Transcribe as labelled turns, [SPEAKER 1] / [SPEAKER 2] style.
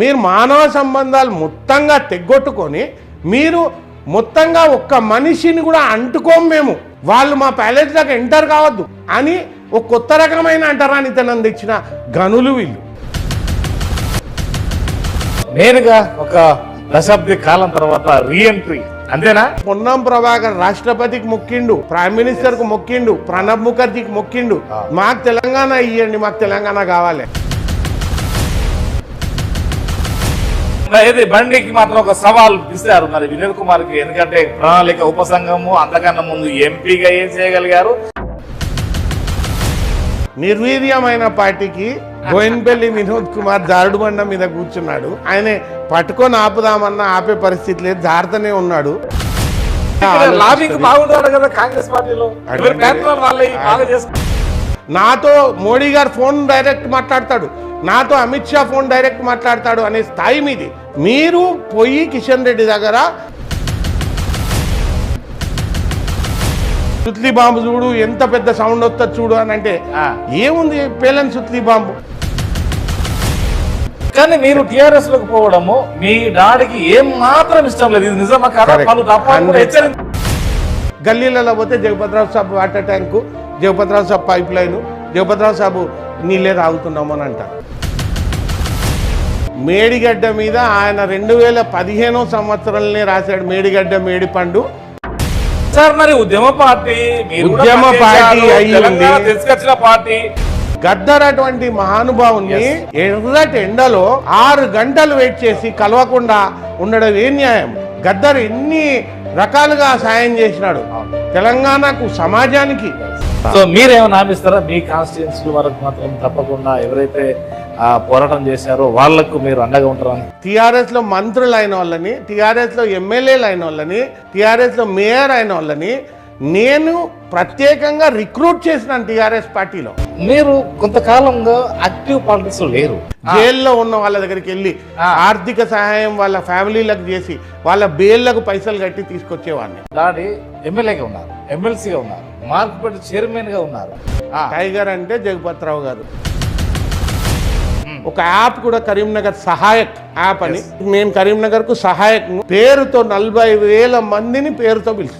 [SPEAKER 1] మీరు మానవ సంబంధాలు మొత్తంగా తెగ్గొట్టుకొని మీరు మొత్తంగా ఒక్క మనిషిని కూడా అంటుకోం మేము. వాళ్ళు మా ప్యాలెస్లోకి ఎంటర్ కావద్దు అని ఒక కొత్త రకమైన అంటరానితనం తెచ్చిన గనులు వీళ్ళు.
[SPEAKER 2] నేరుగా ఒక దశాబ్ది కాలం తర్వాత రీఎంట్రీ అంతేనా?
[SPEAKER 1] పొన్నం ప్రభాకర్ రాష్ట్రపతికి మొక్కిండు ప్రైమ్ మినిస్టర్కు మొక్కిండు ప్రణబ్ ముఖర్జీకి మొక్కిండు. మాకు తెలంగాణ ఇవ్వండి మాకు తెలంగాణ కావాలి.
[SPEAKER 2] ఏది బండికి మాత్రం ఒక సవాల్ ఇస్తారు మరి వినోద్ కుమార్కి ఎందుకంటే ప్రణాళిక ఉపసంఘము అంతకన్నా ముందు ఎంపీగా ఏం చేయగలిగారు?
[SPEAKER 1] నిర్వీర్యమైన పార్టీకి గోయిన్పల్లి వినోద్ కుమార్ జారుడు బండ మీద కూర్చున్నాడు. ఆయన పట్టుకొని ఆపుదామన్నా ఆపే పరిస్థితి లేదు జారుతూనే ఉన్నాడు.
[SPEAKER 2] లాబింగ్ కదా కాంగ్రెస్ పార్టీలో.
[SPEAKER 1] నాతో మోడీ గారు ఫోన్ డైరెక్ట్ మాట్లాడతాడు. నాతో అమిత్ షా ఫోన్ డైరెక్ట్ మాట్లాడతాడు అనే స్థాయి మీది. మీరు పోయి కిషన్ రెడ్డి దగ్గర సుత్లీ బాంబు చూడు ఎంత పెద్ద సౌండ్ వస్తుంది చూడు అని అంటే
[SPEAKER 2] ఆ.
[SPEAKER 1] ఏముంది పేలని సుత్లీ బాంబు?
[SPEAKER 2] కానీ మీరు టిఆర్ఎస్లోకి పోవడము మీ డాడీకి ఏం మాత్రం ఇష్టం లేదు. ఇది నిజమా కాదా?
[SPEAKER 1] గల్లీలలో పోతే Jagapathi Rao saab water tank Jagapathi Rao saab pipeline Jagapathi Rao saab నీళ్ళే తాగుతున్నాము అని అంటారు. మేడిగడ్డ మీద ఆయన రెండు వేల పదిహేనో సంవత్సరంలోనే రాశాడు మేడిగడ్డ మేడిపండు.
[SPEAKER 2] సార్ మరి ఉద్యమ పార్టీ
[SPEAKER 1] ఉద్యమ పార్టీ.
[SPEAKER 2] తీసుకొచ్చిన పార్టీ.
[SPEAKER 1] గద్దర్ అటువంటి మహానుభావుని ఎర్రటి ఎండలో ఆరు గంటలు వెయిట్ చేసి కలవకుండా ఉండడం ఏ న్యాయం? గద్దర్ ఎన్ని రకాలుగా సాయం చేసినాడు. తెలంగాణకు సమాజానికి.
[SPEAKER 2] సో మీరేమైనా హామీస్తారా మీ కాన్స్టిట్యున్సీ వరకు మాత్రం తప్పకుండా ఎవరైతే పోరాటం చేశారో వాళ్ళకు మీరు అండగా ఉంటారని.
[SPEAKER 1] టిఆర్ఎస్లో మంత్రులు అయిన వాళ్ళని టిఆర్ఎస్లో ఎమ్మెల్యేలు అయిన వాళ్ళని టిఆర్ఎస్లో మేయర్ అయిన వాళ్ళని నేను ప్రత్యేకంగా రిక్రూట్ చేసినాను టిఆర్ఎస్ పార్టీలో.
[SPEAKER 2] మీరు కొంతకాలంగా యాక్టివ్ పాలిటిక్స్ లేరు.
[SPEAKER 1] జైల్లో ఉన్న వాళ్ళ దగ్గరికి వెళ్ళి. ఆర్థిక సహాయం వాళ్ళ ఫ్యామిలీలకు చేసి వాళ్ళ బేళ్ళకు పైసలు కట్టి తీసుకొచ్చేవాడిని.
[SPEAKER 2] డాడీ ఎమ్మెల్యేగా ఉన్నారు ఎమ్మెల్సీగా ఉన్నారు మార్కెట్ చైర్మన్గా ఉన్నారు
[SPEAKER 1] టైగర్ అంటే జగపతిరావు గారు. ఒక యాప్ కూడా కరీంనగర్ సహాయక్ యాప్ అని. నేను కరీంనగర్కు సహాయక్ పేరుతో నలభై వేల మందిని పేరుతో పిలుస్తాను